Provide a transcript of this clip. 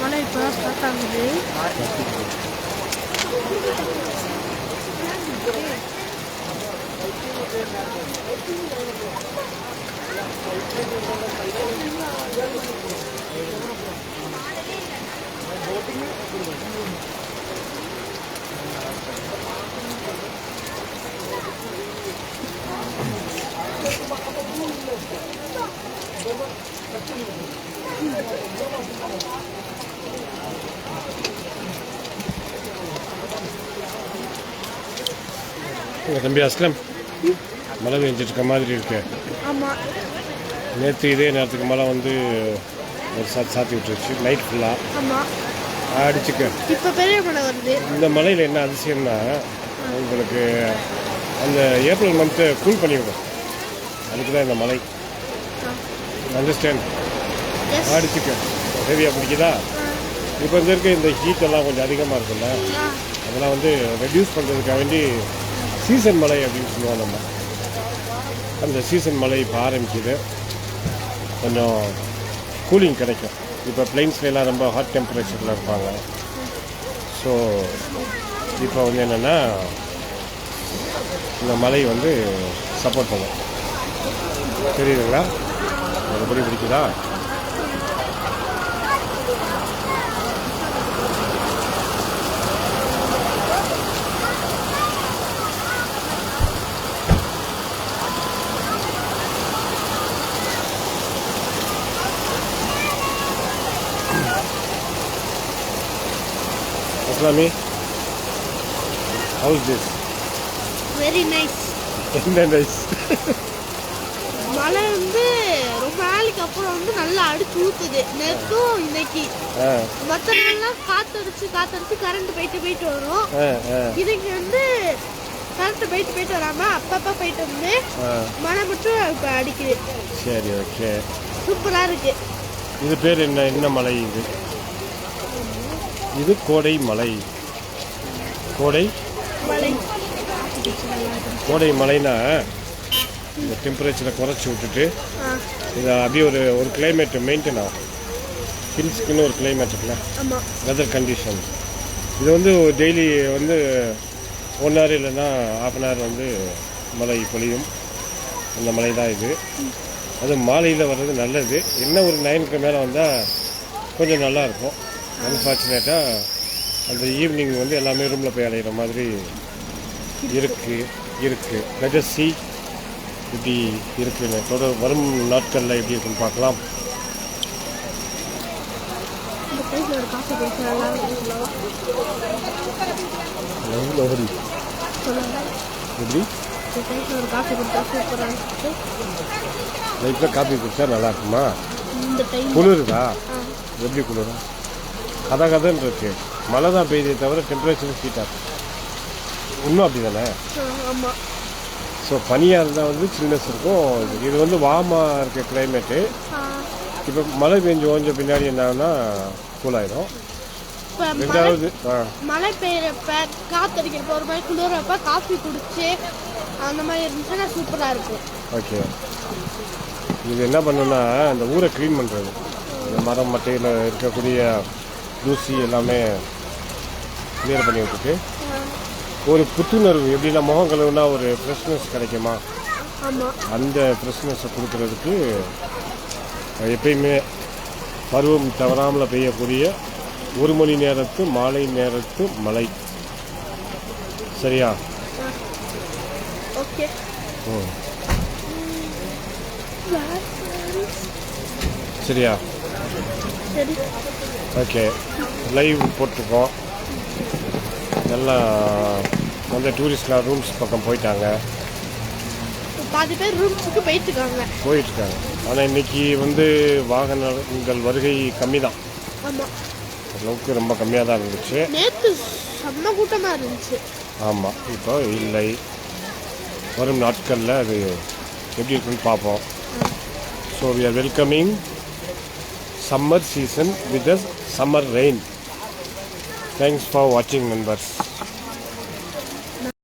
மழை இப்போ ஸ்டார்ட் ஆகுது உங்கள் தம்பி அஸ்லம். மழை பெஞ்சிட்டு இருக்க மாதிரி இருக்கு. நேற்று இதே நேரத்துக்கு மழை வந்து ஒரு சாத்தி சாத்தி விட்டுருச்சு. நைட் ஃபுல்லாக அடிச்சுக்க. இப்போ பெரிய மழை வருது. இந்த மலையில் என்ன அதிசயம்னா உங்களுக்கு அந்த ஏப்ரல் மந்த்து கூல் பண்ணி விடும். அதுக்கு தான் இந்த மலை அண்டர்ஸ்டாண்ட் எஸ் அடிச்சுக்க ஹெவியாக பிடிக்குதா? இப்போ வந்து இருக்க இந்த ஹீட் எல்லாம் கொஞ்சம் அதிகமாக இருக்குல்ல? அதெல்லாம் வந்து ரெடியூஸ் பண்ணுறதுக்காக வேண்டி சீசன் மழை அப்படின்னு சொல்லுவோம் நம்ம. அந்த சீசன் மழை இப்போ ஆரம்பிக்குது. கொஞ்சம் கூலிங் கிடைக்கும். இப்போ பிளைன்ஸ்லாம் ரொம்ப ஹாட் டெம்பரேச்சரில் இருப்பாங்க. ஸோ இப்போ வந்து என்னென்னா இந்த மழை வந்து சப்போர்ட் பண்ணும். தெரியுதுங்களா? மறுபடியும் பிடிக்குதா அஸ்லாமி ஹவுஸ் திஸ் வெரி நைஸ் என்ன நைஸ் மழை வந்து ரொம்ப நாளைக்கு அப்புறம் வந்து நல்லா அடிச்சு ஊத்துது. நேற்றும் இன்னைக்கு. மற்ற நாள்லாம் காத்தடிச்சு காத்தடிச்சு கரண்ட் போயிட்டு போயிட்டு வரும். இதுக்கு வந்து கரண்ட் போயிட்டு போயிட்டு வராம அப்பப்போ போயிட்டு வந்து மழை மட்டும் இப்போ அடிக்குது. சரி ஓகே சூப்பரா இருக்கு. இது பேர் என்ன? என்ன மலை இது? இது கோடை மலை. கோடை? கோடை மலைனா இந்த டெம்பரேச்சரை குறைச்சி விட்டுட்டு இதை அப்படியே ஒரு ஒரு கிளைமேட் மெயின்டைன் ஆகும். ஹில்ஸ்க்குன்னு ஒரு கிளைமேட் இருக்குல்ல? வெதர் கண்டிஷன் இது வந்து டெய்லி வந்து ஒன் ஹவர் இல்லைன்னா ஹாஃப் அன் ஹவர் வந்து மழை பொழியும். அந்த மழை தான் இது. அது மாலையில் வர்றது நல்லது. என்ன ஒரு நைனுக்கு மேலே வந்தால் கொஞ்சம் நல்லா இருக்கும். அன்ஃபார்ச்சுனேட்டாக அந்த ஈவினிங் வந்து எல்லாமே ரூமில் போய் அடையிற மாதிரி இருக்கு இருக்கு. லெட்டஸ் சி இப்படி இருக்குன்னு. தொடர் வரும் நாட்களில் எப்படி இருக்குன்னு பார்க்கலாம். எப்படி ஒரு காசு கொடுத்தா நல்லா இருக்குமா? குளிருதா? எப்படி குளிரும்? கதை கதைன்னு இருக்கு மழை தான் பெய்யுதே தவிர டெம்பரேச்சர் ஹீட்டாக இருக்கு. இன்னும் அப்படி தானே ஆமாம் ஸோ பனியாக இருந்தால் வந்து சில்னஸ் இருக்கும். இது- வந்து வார்மாக இருக்க கிளைமேட்டு இப்போ மழை பெஞ்சு ஓஞ்ச பின்னாடி என்ன ஆகுனா கூலாயிடும் ரெண்டாவது மழை பெய்யறப்ப காத்தடிக்கிறப்ப ஒரு மாதிரி குளிரப்ப காஃபி குடிச்சு அந்த மாதிரி இருந்துச்சுன்னா சூப்பராக இருக்கும். ஓகே இது என்ன பண்ணுன்னா இந்த ஊரை க்ளீன் பண்ணுறது இந்த மரம் மட்டையில் இருக்கக்கூடிய தூசி எல்லாமே கிளியர் பண்ணி விட்டுட்டு ஒரு புத்துணர்வு எப்படின்னா முகம் கழுவுனா ஒரு ஃப்ரெஷ்னஸ் கிடைக்குமா? அந்த ஃப்ரெஷ்னஸை கொடுக்கறதுக்கு எப்பயுமே பருவம் தவறாமல் பெய்யக்கூடிய ஒரு மணி நேரத்து மாலை நேரத்து மழை. சரியா? சரியா? சரி ஓகே லைவ் போட்டிருக்கோம். எல்லாம் வந்து டூரிஸ்ட்லாம் ரூம்ஸ் பக்கம் போயிட்டாங்க. பாதி பேர் ரூம்ஸுக்கு போயிட்டு இருக்காங்க போயிட்டுருக்காங்க. ஆனால் இன்னைக்கு வந்து வாகனங்கள் வருகை கம்மி தான் அளவுக்கு ரொம்ப கம்மியாக தான் இருந்துச்சு. நேற்று செம்ம கூட்டமாக இருந்துச்சு. ஆமாம் இப்போ இல்லை. வரும் நாட்களில் அது எப்படி இருக்குன்னு பார்ப்போம். So we are welcoming summer season with the summer rain. Thanks for watching members.